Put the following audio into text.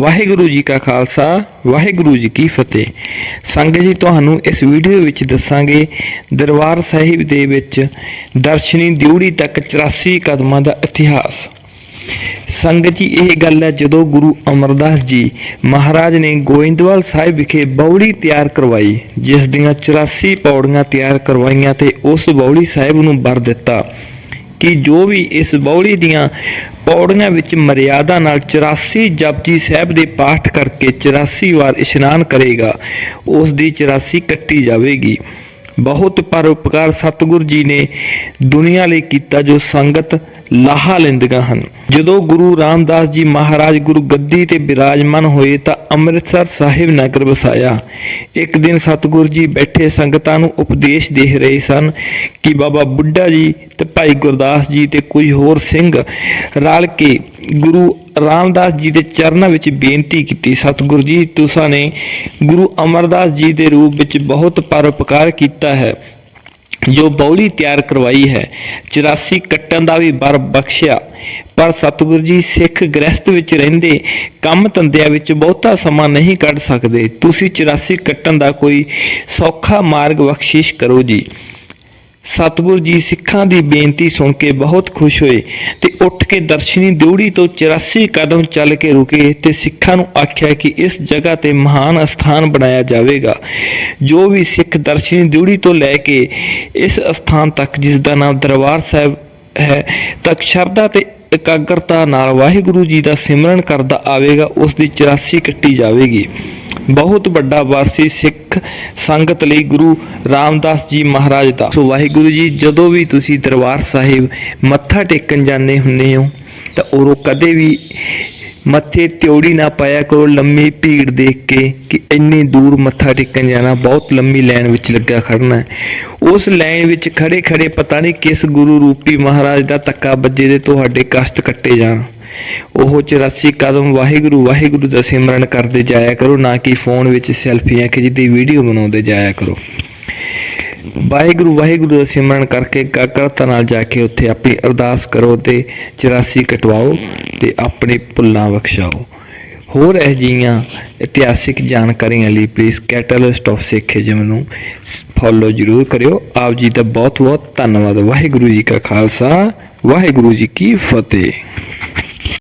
ਵਾਹਿਗੁਰੂ ਜੀ ਕਾ ਖਾਲਸਾ, ਵਾਹਿਗੁਰੂ ਜੀ ਕੀ ਫਤਿਹ। ਸੰਗਤ ਜੀ, ਤੁਹਾਨੂੰ ਇਸ ਵੀਡੀਓ ਵਿੱਚ ਦੱਸਾਂਗੇ, ਦਰਬਾਰ ਸਾਹਿਬ ਦੇ ਵਿੱਚ ਦਰਸ਼ਨੀ ਦਿਉੜੀ ਤੱਕ 84 ਕਦਮਾਂ ਦਾ ਇਤਿਹਾਸ। ਸੰਗਤ ਜੀ, ਇਹ ਗੱਲ ਹੈ, ਜਦੋਂ ਗੁਰੂ ਅਮਰਦਾਸ ਜੀ ਮਹਾਰਾਜ ਨੇ ਗੋਇੰਦਵਾਲ ਸਾਹਿਬ ਵਿਖੇ ਬੌੜੀ ਤਿਆਰ ਕਰਵਾਈ, ਜਿਸ ਦੀਆਂ 84 ਪੌੜੀਆਂ ਤਿਆਰ ਕਰਵਾਈਆਂ ਤੇ ਉਸ ਬੌੜੀ ਸਾਹਿਬ ਨੂੰ ਵਰ ਦਿੱਤਾ। ਕਿ ਜੋ ਵੀ ਇਸ ਬੌਲੀ ਦੀਆਂ ਪੌੜੀਆਂ ਵਿੱਚ ਮਰਿਆਦਾ ਨਾਲ 84 ਜਪਜੀ ਸਾਹਿਬ ਦੇ ਪਾਠ ਕਰਕੇ 84 ਵਾਰ ਇਸ਼ਨਾਨ ਕਰੇਗਾ, ਉਸ ਦੀ 84 ਕੱਟੀ ਜਾਵੇਗੀ। ਬਹੁਤ ਪਰਉਪਕਾਰ ਸਤਿਗੁਰ ਜੀ ਨੇ ਦੁਨੀਆ ਲਈ ਕੀਤਾ ਜੋ ਸੰਗਤ ਲਾਹਾ ਲੈਂਦੀਆਂ ਹਨ। ਜਦੋਂ ਗੁਰੂ ਰਾਮਦਾਸ ਜੀ ਮਹਾਰਾਜ ਗੁਰੂ ਗੱਦੀ ਤੇ ਬਿਰਾਜਮਾਨ ਹੋਏ ਤਾਂ ਅੰਮ੍ਰਿਤਸਰ ਸਾਹਿਬ ਨਗਰ ਵਸਾਇਆ। ਇੱਕ ਦਿਨ ਸਤਿਗੁਰ ਜੀ ਬੈਠੇ ਸੰਗਤਾਂ ਨੂੰ ਉਪਦੇਸ਼ ਦੇ ਰਹੇ ਸਨ ਕਿ ਬਾਬਾ ਬੁੱਢਾ ਜੀ ਤੇ ਭਾਈ ਗੁਰਦਾਸ ਜੀ ਤੇ ਕੁਝ ਹੋਰ ਸਿੰਘ ਰਲ ਕੇ ਗੁਰੂ ਰਾਮਦਾਸ ਜੀ ਦੇ ਚਰਨਾਂ ਵਿੱਚ ਬੇਨਤੀ ਕੀਤੀ। ਸਤਿਗੁਰੂ ਜੀ, ਤੁਸਾਂ ਨੇ ਗੁਰੂ ਅਮਰਦਾਸ ਜੀ ਦੇ ਰੂਪ ਵਿੱਚ ਬਹੁਤ ਪਰਉਪਕਾਰ ਕੀਤਾ ਹੈ। ਜੋ ਬੌਲੀ ਤਿਆਰ ਕਰਵਾਈ ਹੈ 84 ਕੱਟਣ ਦਾ ਵੀ ਬਰ ਬਖਸ਼ਿਆ। ਪਰ ਸਤਿਗੁਰੂ ਜੀ ਸਿੱਖ ਗ੍ਰਸਥ ਵਿੱਚ ਰਹਿੰਦੇ ਕੰਮ ਧੰਦਿਆਂ ਵਿੱਚ ਬਹੁਤਾ ਸਮਾਂ ਨਹੀਂ ਕੱਢ ਸਕਦੇ। ਤੁਸੀਂ 84 ਕੱਟਣ ਦਾ ਕੋਈ ਸੌਖਾ ਮਾਰਗ ਬਖਸ਼ਿਸ਼ ਕਰੋ ਜੀ। ਸਤਿਗੁਰੂ ਜੀ ਸਿੱਖਾਂ ਦੀ ਬੇਨਤੀ ਸੁਣ ਕੇ ਬਹੁਤ ਖੁਸ਼ ਹੋਏ ਤੇ ਉੱਠ ਕੇ ਦਰਸ਼ਨੀ ਦਿਉੜੀ ਤੋਂ 84 ਕਦਮ ਚੱਲ ਕੇ ਰੁਕੇ ਤੇ ਸਿੱਖਾਂ ਨੂੰ ਆਖਿਆ ਕਿ ਇਸ ਜਗ੍ਹਾ ਤੇ ਮਹਾਨ ਅਸਥਾਨ ਬਣਾਇਆ ਜਾਵੇਗਾ। ਜੋ ਵੀ ਸਿੱਖ ਦਰਸ਼ਨੀ ਦਿਉੜੀ ਤੋਂ ਲੈ ਕੇ ਇਸ ਅਸਥਾਨ ਤੱਕ, ਜਿਸ ਦਾ ਨਾਮ ਦਰਬਾਰ ਸਾਹਿਬ ਹੈ, ਤੱਕ ਸ਼ਰਧਾ ਤੇ ਇਕਾਗਰਤਾ ਨਾਲ ਵਾਹਿਗੁਰੂ ਜੀ ਦਾ ਸਿਮਰਨ ਕਰਦਾ ਆਵੇਗਾ, ਉਸ ਦੀ 84 ਕੱਟੀ ਜਾਵੇਗੀ। ਬਹੁਤ ਵੱਡਾ ਵਾਰਸੀ ਸਿੱਖ ਸੰਗਤ ਲਈ ਗੁਰੂ ਰਾਮਦਾਸ ਜੀ ਮਹਾਰਾਜ ਦਾ। ਸੋ ਵਾਹਿਗੁਰੂ ਜੀ, ਜਦੋਂ ਵੀ ਤੁਸੀਂ ਦਰਬਾਰ ਸਾਹਿਬ ਮੱਥਾ ਟੇਕਣ ਜਾਂਦੇ ਹੁੰਦੇ ਹੋ, ਤਾਂ ਉਰੋਂ ਕਦੇ ਵੀ ਮੱਥੇ ਤਿਉੜੀ ਨਾ ਪਾਇਆ ਕਰੋ, ਲੰਮੀ ਭੀੜ ਦੇਖ ਕੇ ਕਿ ਇੰਨੀ ਦੂਰ ਮੱਥਾ ਟੇਕਣ ਜਾਣਾ ਬਹੁਤ ਲੰਮੀ ਲਾਈਨ ਵਿੱਚ ਲੱਗਾ ਖੜਨਾ ਉਸ ਲਾਈਨ ਵਿੱਚ ਖੜੇ ਖੜੇ ਪਤਾ ਨਹੀਂ ਕਿਸ ਗੁਰੂ ਰੂਪੀ ਮਹਾਰਾਜ ਦਾ ਧੱਕਾ ਵੱਜੇ ਦੇ ਤੁਹਾਡੇ ਕਸ਼ਟ ਕੱਟੇ ਜਾਣ। ਉਹ 84 ਕਦਮ ਵਾਹਿਗੁਰੂ ਵਾਹਿਗੁਰੂ ਦਾ ਸਿਮਰਨ ਕਰਦੇ ਜਾਇਆ ਕਰੋ, ਨਾ ਕਿ ਫੋਨ ਵਿੱਚ ਸੈਲਫੀਆਂ ਖਿੱਚਦੀ, ਵੀਡੀਓ ਬਣਾਉਂਦੇ ਜਾਇਆ ਕਰੋ। ਵਾਹਿਗੁਰੂ ਵਾਹਿਗੁਰੂ ਦਾ ਸਿਮਰਨ ਕਰਕੇ ਇਕਾਗਰਤਾ ਨਾਲ ਜਾ ਕੇ ਉੱਥੇ ਆਪਣੀ ਅਰਦਾਸ ਕਰੋ ਤੇ 84 ਕਟਵਾਓ ਤੇ ਆਪਣੀ ਭੁੱਲਾਂ ਬਖਸ਼ਾਓ। ਹੋਰ ਇਹ ਜਿਹੀਆਂ ਇਤਿਹਾਸਿਕ ਜਾਣਕਾਰੀਆਂ ਲਈ ਪਲੀਜ਼ ਕੈਟਲਿਸਟ ਆਫ ਸਿੱਖੀਜ਼ਮ ਨੂੰ ਫੋਲੋ ਜ਼ਰੂਰ ਕਰਿਓ। ਆਪ ਜੀ ਦਾ ਬਹੁਤ ਬਹੁਤ ਧੰਨਵਾਦ। ਵਾਹਿਗੁਰੂ ਜੀ ਕਾ ਖਾਲਸਾ, ਵਾਹਿਗੁਰੂ ਜੀ ਕੀ ਫਤਿਹ।